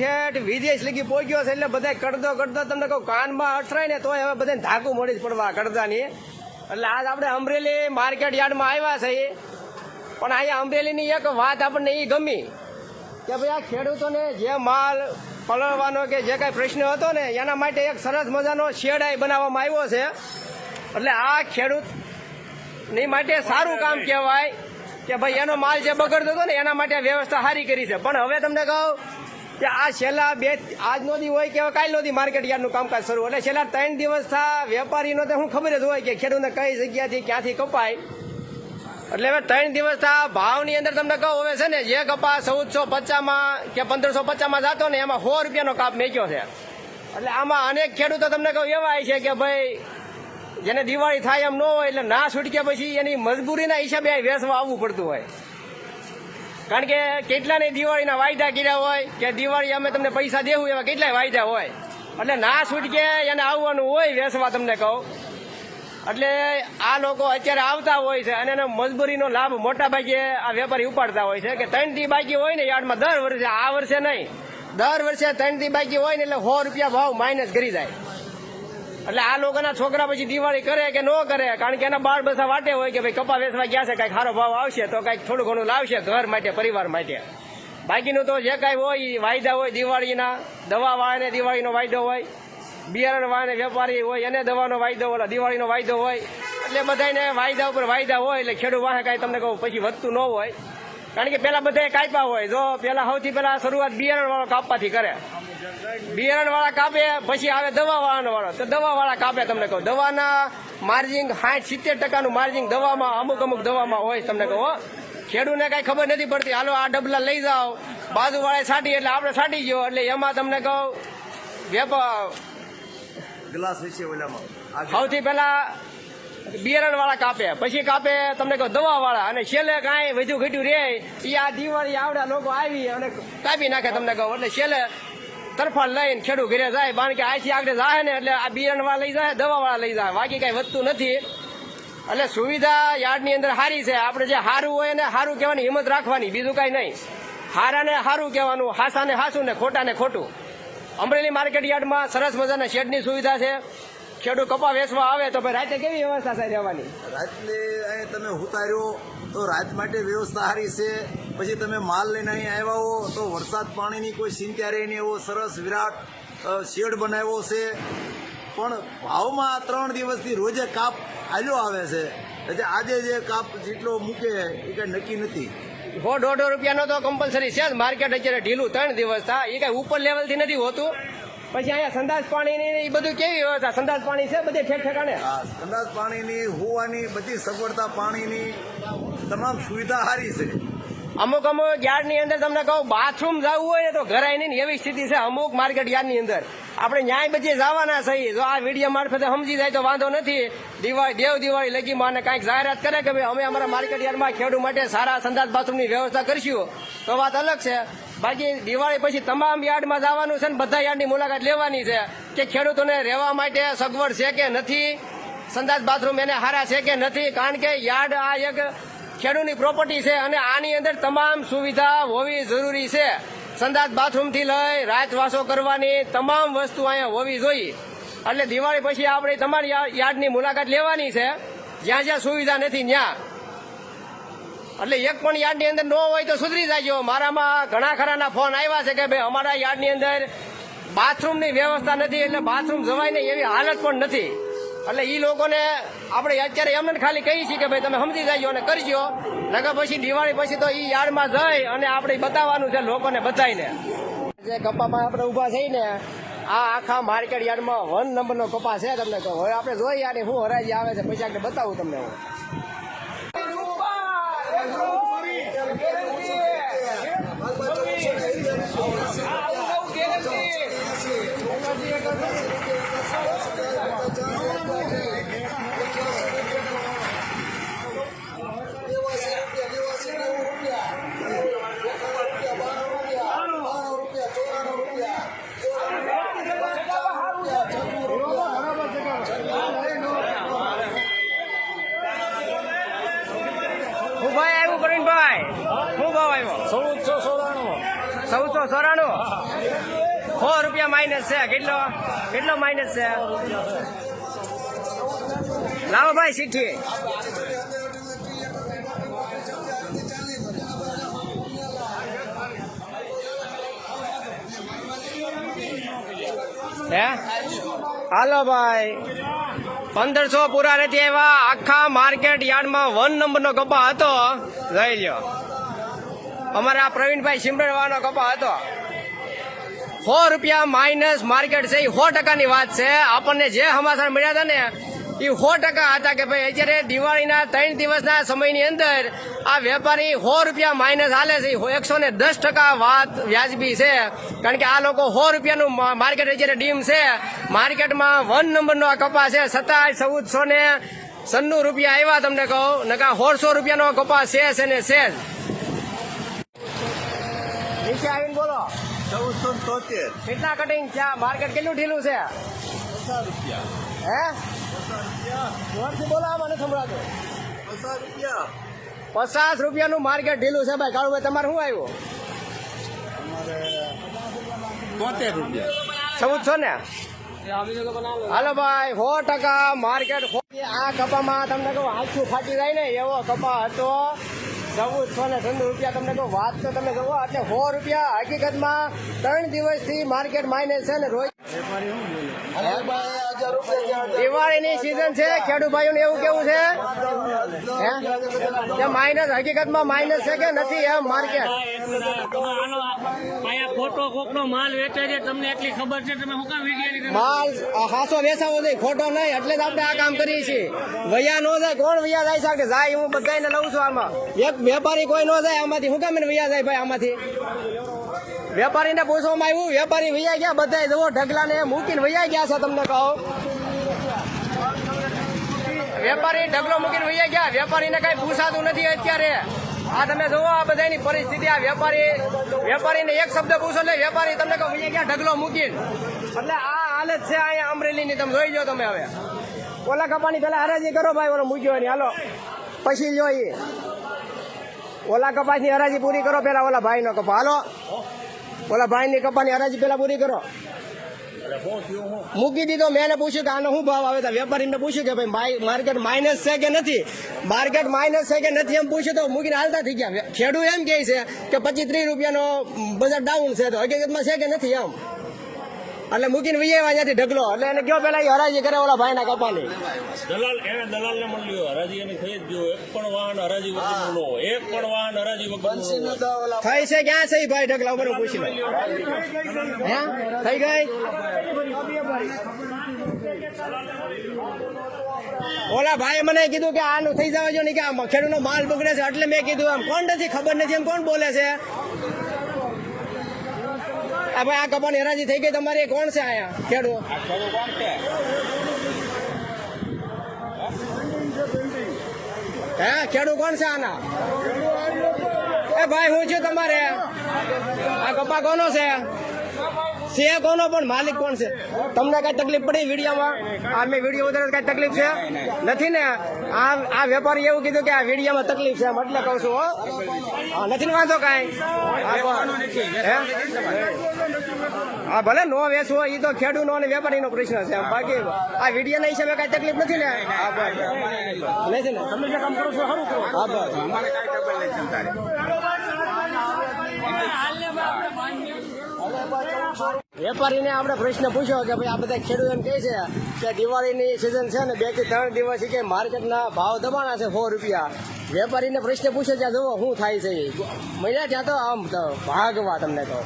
ઠેઠ વિદેશ લગી પહોંચ્યો છે એટલે બધા કડદો કડદો તમને કહું કાનમાં અઠરાય ને તોય હવે બધાને ધાકું મળી જ પડવા કડદાની એટલે આજ આપણે અમરેલી માર્કેટ યાર્ડમાં આવ્યા છે પણ અહીંયા અમરેલીની એક વાત આપણને એ ગમી કે ભાઈ આ ખેડૂતોને જે માલ પલળવાનો કે જે કાંઈ પ્રશ્ન હતો ને એના માટે એક સરસ મજાનો શેડ આય બનાવવામાં આવ્યો છે. એટલે આ ખેડૂતની માટે સારું કામ કહેવાય કે ભાઈ એનો માલ જે બગડતો હતો ને એના માટે વ્યવસ્થા સારી કરી છે. પણ હવે તમને કહું કે આ છેલ્લા બે આજનો દી હોય કે કાલનો દી માર્કેટ યાર્ડનું કામકાજ શરૂ. એટલે છેલ્લા ત્રણ દિવસ થા વેપારીનો તો હું ખબર જ હોય કે ખેડૂતને કઈ જગ્યાથી ક્યાંથી કપાય. એટલે હવે ત્રણ દિવસ થા ભાવની અંદર તમને કહું, હવે છે ને જે કપાસ ચૌદસો પચાસમાં કે પંદરસો પચાસમાં જતો ને એમાં સો રૂપિયાનો કાપ મેક્યો છે. એટલે આમાં અનેક ખેડૂતો તમને કહું એવા છે કે ભાઈ જેને દિવાળી થાય એમ ન હોય એટલે ના છૂટકે પછી એની મજબૂરીના હિસાબે વેસવા આવવું પડતું હોય. કારણ કે કેટલાને દિવાળીના વાયદા કર્યા હોય કે દિવાળી અમે તમને પૈસા દેવું એવા કેટલાય વાયદા હોય. એટલે ના છૂટકે એને આવવાનું હોય વેસવા તમને કહું. એટલે આ લોકો અત્યારે આવતા હોય છે અને એનો મજબૂરીનો લાભ મોટા ભાગે આ વેપારી ઉપાડતા હોય છે કે ત્રણથી બાકી હોય ને યાર્ડમાં દર વર્ષે, આ વર્ષે નહીં. દર વર્ષે ત્રણથી બાકી હોય ને એટલે સો રૂપિયા ભાવ માઇનસ કરી જાય. એટલે આ લોકોના છોકરા પછી દિવાળી કરે કે ન કરે? કારણ કે એના બાળ બસા વાટે હોય કે ભાઈ કપા વેચવા ગયા છે કઈ સારો ભાવ આવશે તો કંઈક થોડું ઘણું લાવશે ઘર માટે, પરિવાર માટે. બાકીનું તો જે કાંઈ હોય વાયદા હોય દિવાળીના, દવા વાળાને દિવાળીનો વાયદો હોય, બિયારણ વાળાને વેપારી હોય, એને દવાનો વાયદો હોય દિવાળીનો વાયદો હોય. એટલે બધાને વાયદા ઉપર વાયદા હોય, એટલે ખેડૂત વાહે કાંઈ તમને કહું, પછી વધતું ન હોય. કારણ કે પેલા બધાએ કાપ્યા હોય. જો પેલા સૌથી પેલા શરૂઆત બિયારણ વાળો કાપવાથી કરે. બિયારણ વાળા કાપે પછી આવે દવા વાળાનો વાળો તો દવા વાળા કાપે તમને કહું. દવાના માર્જિંગ સાઠ સિત્તેર ટકાનું માર્જિંગ દવામાં અમુક અમુક દવામાં હોય તમને કહું હો. કઈ કાંઈ ખબર નથી પડતી. હાલો આ ડબલા લઈ જાઓ. બાજુ વાળા છાંટી એટલે આપણે છાંટી ગયો. એટલે એમાં તમને કહું વેપાર ગ્લાસ વિશે ઓલામાં. સૌથી પહેલા બિયારણ વાળા કાપે. પછી કાપે તમને કહો દવા વાળા અને છેલ્લે કાંઈ વધુ ઘટ્યું રે એ આ દિવાળી આવડા, લોકો આવી અને કાપી નાખે તમને કહો. એટલે છેલ્લે તરફાળ લઈને ખેડૂત ઘરે જાય. કારણ કે આથી આગળ જાય ને એટલે આ બિયારણ વાળા લઈ જાય દવા વાળા લઈ જાય. બાકી કાંઈ વધતું નથી. એટલે સુવિધા યાર્ડની અંદર સારી છે. આપણે જે સારું હોય ને સારું કહેવાની હિંમત રાખવાની. બીજું કઈ નહીં. હારાને સારું કહેવાનું, હાસાને હાસું ને ખોટાને ખોટું. અમરેલી માર્કેટ યાર્ડમાં સરસ મજાના શેડની સુવિધા છે. ખેડૂત કપા વેચવા આવે તો ભાઈ રાતે કેવી વ્યવસ્થા સારી રહેવાની? રાતને અહીં તમે ઉતાર્યો તો રાત માટે વ્યવસ્થા સારી છે. પછી તમે માલ લઈને અહીં આવ્યા હો તો વરસાદ પાણીની કોઈ ચિંતા રહી નહીં. એવો સરસ વિરાટ શેડ બનાવ્યો છે. પણ ભાવમાં ત્રણ દિવસથી રોજે કાપ આલ્યો આવે છે. એટલે આજે જે કાપ જેટલો મૂકે એ કઈ નક્કી નથી. સો દોઢો રૂપિયાનો તો કમ્પલસરી છે જ. માર્કેટ અત્યારે ઢીલું. ત્રણ દિવસ થાય એ કઈ ઉપર લેવલથી નથી હોતું? પછી અહીંયા સંદાસ પાણીની એ બધું કેવી વ્યવસ્થા? સંદાસ પાણી છે બધે ઠેક ઠેકાણે આ અંદાજ પાણીની હોવાની બધી સગવડતા પાણીની તમામ સુવિધા સારી છે. અમુક અમુક યાર્ડની અંદર તમને કહું બાથરૂમ જવું હોય ને તો ઘરાય નહીં ને એવી સ્થિતિ છે અમુક માર્કેટ યાર્ડની અંદર. આપણે ન્યાય બચે જવાના સહી જો આ વીડિયો મારફતે સમજી જાય તો વાંધો નથી. દિવાળી દેવ દિવાળી લગી માને કાંઈક જાહેરાત કરે કે ભાઈ અમે અમારા માર્કેટ યાર્ડમાં ખેડૂત માટે સારા સંદાસ બાથરૂમની વ્યવસ્થા કરશું. તો વાત અલગ છે. બાકી દિવાળી પછી તમામ યાર્ડમાં જવાનું છે ને બધા યાર્ડની મુલાકાત લેવાની છે કે ખેડૂતોને રહેવા માટે સગવડ છે કે નથી, સંદાસ બાથરૂમ એને હારા છે કે નથી, કારણ કે યાર્ડ આ એક ખેડૂતની પ્રોપર્ટી છે અને આની અંદર તમામ સુવિધા હોવી જરૂરી છે. સંદાસ બાથરૂમથી લઈ રાતવાસો કરવાની તમામ વસ્તુ અહીંયા હોવી જોઈએ. એટલે દિવાળી પછી આપણે તમારી યાર્ડની મુલાકાત લેવાની છે. જ્યાં જ્યાં સુવિધા નથી ત્યાં. એટલે એક પણ યાર્ડની અંદર ન હોય તો સુધરી જાય મારામાં ઘણા ખરાના ફોન આવ્યા છે કે ભાઈ, અમારા યાર્ડની અંદર બાથરૂમની વ્યવસ્થા નથી એટલે બાથરૂમ જવાય નહીં એવી હાલત પણ નથી. એટલે એ લોકોને આપણે અત્યારે એમને ખાલી કહીએ છીએ કે ભાઈ, તમે સમજી જાજો અને કરજો. નકર પછી દિવાળી પછી તો એ યાર્ડમાં જઈ અને આપણે બતાવવાનું છે લોકોને બધાને જે કપામાં આપણે ઊભા થઈને આ આખા માર્કેટ યાર્ડમાં વન નંબરનો કપા છે તમને કહું હવે આપણે જોઈએ યાર શું હરાજી આવે છે. પૈસા બતાવું તમને હું ગેરંટી શું ભાઈ આવ્યું પ્રવીણભાઈ શું ભાવ આવ્યો. ચૌદસો ચોરાણું. ચૌદસો ચોરાણું? સો રૂપિયા માઇનસ છે. કેટલો? કેટલો માઇનસ છે? લાવો ભાઈ સીઠી હે? હાલો ભાઈ. પંદરસો પૂરા નથી આવ્યા. આખા માર્કેટ યાર્ડમાં વન નંબરનો કપા હતો. લઈ લ્યો. અમારા પ્રવીણભાઈ સિમરણવાનો કપા હતો. સો રૂપિયા માઇનસ માર્કેટ છે. એ સો ટકાની વાત છે. આપણને જે સમાચાર મળ્યા હતા ને એ સો ટકા હતા કે ભાઈ અત્યારે દિવાળીના ત્રણ દિવસના સમયની અંદર આ વેપારી સો રૂપિયા માઇનસ હાલે છે. એકસો ને દસ ટકા વાત વ્યાજબી છે. કારણ કે આ લોકો સો રૂપિયાનું માર્કેટ અત્યારે ડીમ છે. માર્કેટમાં વન નંબરનો આ કપા છે. સત્તાવીસ ચૌદસો ને સન્નું રૂપિયા આવ્યા તમને કહું. નકા સોળસો રૂપિયાનો કપા છે છે ને છે જ. નીચે આવીને બોલો. ચૌદસો તોતેર. કેટલા કટિંગ છે માર્કેટ કેટલું ઢીલું છે? પચાસ રૂપિયા. હે? જોરથી બોલો આમાં નથી સંભળાતું પચાસ રૂપિયા. પચાસ રૂપિયાનું માર્કેટ ઢીલું છે ભાઈ. કાળુભાઈ તમારે શું આવ્યું? તોતેર રૂપિયા. ચૌદસો ને? હાલો ભાઈ સો ટકા માર્કેટ આ કપામાં તમને કહું હાથું ફાટી જાય ને એવો કપા હતો. ચૌદસો ને ચંદ રૂપિયા તમને કહું વાત તો તમે કહો એટલે સો રૂપિયા હકીકતમાં ત્રણ દિવસથી માર્કેટ માઇનસ છે ને રોજ રૂપિયા દિવાળીની સિઝન છે ખેડૂત ભાઈઓને એવું કેવું છે? હે? માઇનસ હકીકતમાં માઇનસ છે કે નથી એમ માર્કેટ ખોટો કોકનો માલ વેચે છે વેસાવો નહીં, ખોટો નહીં, એટલે જ આપણે આ કામ કરીએ છીએ. વૈયા નો જાય, કોણ વૈયા જાય છે? જાય, હું બધાને લઉં છું આમાં. એક વેપારી કોઈ નો જાય આમાંથી. હું કામ વૈયા જાય ભાઈ આમાંથી? વેપારીને પૂછવામાં આવ્યું, વેપારી વૈયા ગયા બધા જુઓ, ઢગલાને મૂકીને વૈયા ગયા છે તમને કહો. વેપારી ઢગલો મૂકીને વૈયા ગયા, વેપારીને કઈ પૂછાતું નથી અત્યારે. આ તમે જુઓ, આ બધાની પરિસ્થિતિ આ વેપારી, વેપારીને એક શબ્દ પૂછો એટલે વેપારી તમને કહો, વૈયા ગયા, ઢગલો મૂકીને. એટલે આ હાલત છે અહીંયા અમરેલીની, તમે જોઈ લો તમે હવે. ઓલા કપાની પેલા હરાજી કરો ભાઈ, ઓલો મૂક્યો એની, હાલો. પછી જોઈએ. ઓલા કપાસની હરાજી પૂરી કરો, પેલા ઓલા ભાઈનો કપા. હાલો. ઓલા ભાઈની કપાની હરાજી પેલા પૂરી કરો. મૂકી દીધો મેં પૂછ્યું કે આનો શું ભાવ આવે? તો વેપારીને પૂછ્યું કે ભાઈ માર્કેટ માઇનસ છે કે નથી? માર્કેટ માઇનસ છે કે નથી? એમ પૂછ્યું તો મૂકીને હાલતા થઈ ગયા. ખેડૂત એમ કહે છે કે પચીસ ત્રીસ રૂપિયાનો બજાર ડાઉન છે તો હકીકતમાં છે કે નથી એમ? એટલે મૂકીને વૈયા અહીંયાથી ઢગલો. એટલે એને કયો પેલા હરાજી કરે ઓલા ભાઈના કપાની દલાલ એને દલાલ ને ગયો. હરાજી એની થઈ જ ગયો. એક પણ વાહન હરાજી વગર નો એક પણ વાહન હરાજી વગર થઈ છે ક્યાં છે ભાઈ? ઢગલા ઉપર પૂછી લો થઈ ગઈ? ઓલા ભાઈ મને કીધું કે આનું થઈ જવા જો ને કે આ ખેડૂતનો માલ બગડે છે. એટલે મેં કીધું એમ. કોણ નથી? ખબર નથી એમ. કોણ બોલે છે? ભાઈ આ કપાની હેરાજી થઈ ગઈ. તમારી કોણ છે અહીંયા છે? હે? ખેડૂ કોણ છે આના? એ ભાઈ હું છું તમારે. આ કપા કોનો છે? છે કોનો? પણ માલિક કોણ છે? તમને કઈ તકલીફ પડી વિડીયોમાં? આ મેં વીડિયો વધારે કઈ તકલીફ છે? નથી ને? આ આ વેપારી એવું કીધું કે આ વિડીયોમાં તકલીફ છે એટલે કહું છું હો. નથી ને વાંધો કાંઈ? હા, ભલે નો વેચવો એ તો ખેડૂતનો અને વેપારીનો પ્રશ્ન છે. બાકી આ વિડીયોના હિસાબે કઈ તકલીફ નથી ને? હા બસ. નથી ને? તમે જે કામ કરો છો સારું કરો. હા બસ. વેપારીને આપણે પ્રશ્ન પૂછ્યો કે ભાઈ આ બધા ખેડૂતો એમ કહે છે કે દિવાળીની સિઝન છે ને બેથી ત્રણ દિવસ કે માર્કેટના ભાવ દબાણા છે સો રૂપિયા. વેપારીને પ્રશ્ન પૂછ્યો ત્યાં જુઓ શું થાય છે મહિના ત્યાં તો આમ ભાગવા તમને કહો.